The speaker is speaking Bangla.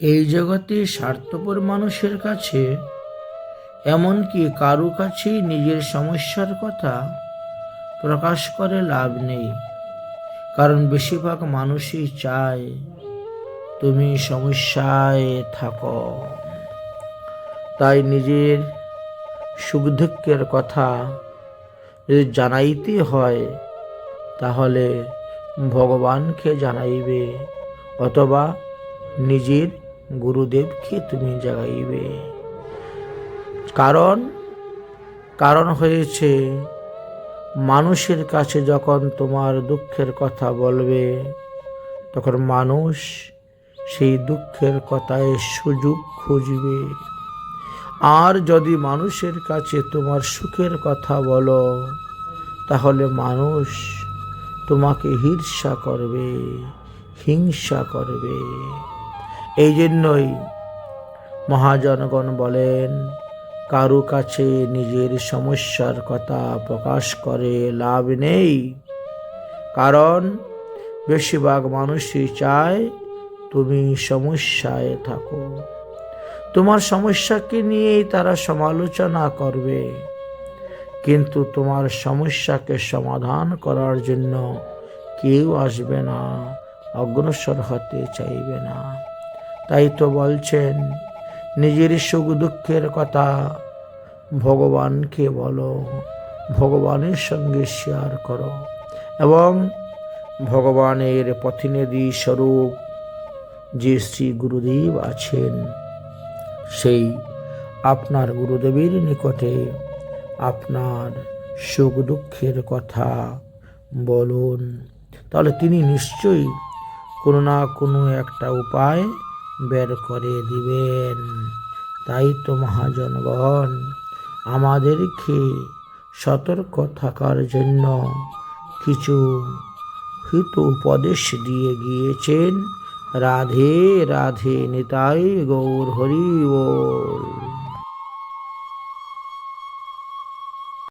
এই জগতে স্বার্থপর মানুষের কাছে, এমনকি কারও কাছেই নিজের সমস্যার কথা প্রকাশ করে লাভ নেই। কারণ বেশিরভাগ মানুষই চায়, তুমি সমস্যায় থাকো। তাই নিজের সুখ দুঃখের কথা যদি জানাইতে হয়, তাহলে ভগবানকে জানাইবে, অথবা নিজের গুরুদেবকে তুমি জাগাইবে? কারণ কারণ হয়েছে, মানুষের কাছে যখন তোমার দুঃখের কথা বলবে, তখন মানুষ সেই দুঃখের কথায় সুযোগ খুঁজবে। আর যদি মানুষের কাছে তোমার সুখের কথা বলো, তাহলে মানুষ তোমাকে হিংসা করবে হিংসা করবে। এই জন্যই মহাজনগণ বলেন, কারও কাছে নিজের সমস্যার কথা প্রকাশ করে লাভ নেই। কারণ বেশিরভাগ মানুষই চায় তুমি সমস্যায় থাকো। তোমার সমস্যাকে নিয়েই তারা সমালোচনা করবে। কিন্তু তোমার সমস্যাকে সমাধান করার জন্য কেউ আসবে না, অগ্রসর হতে চাইবে না। তাই তো বলছেন, নিজের সুখ দুঃখের কথা ভগবানকে বলো, ভগবানের সঙ্গে শেয়ার করো এবং ভগবানের প্রতিনিধি স্বরূপ যে শ্রী গুরুদেব আছেন, সেই আপনার গুরুদেবের নিকটে আপনার সুখ দুঃখের কথা বলুন। তাহলে তিনি নিশ্চয়ই কোনো না কোনো একটা উপায় বের করে দিবেন। তাই তো মহাজনগণ, আমাদেরকে সতর্ক থাকার জন্য কিছু হিত উপদেশ দিয়ে গিয়েছেন। রাধে রাধে, নিতাই গৌর হরি বল।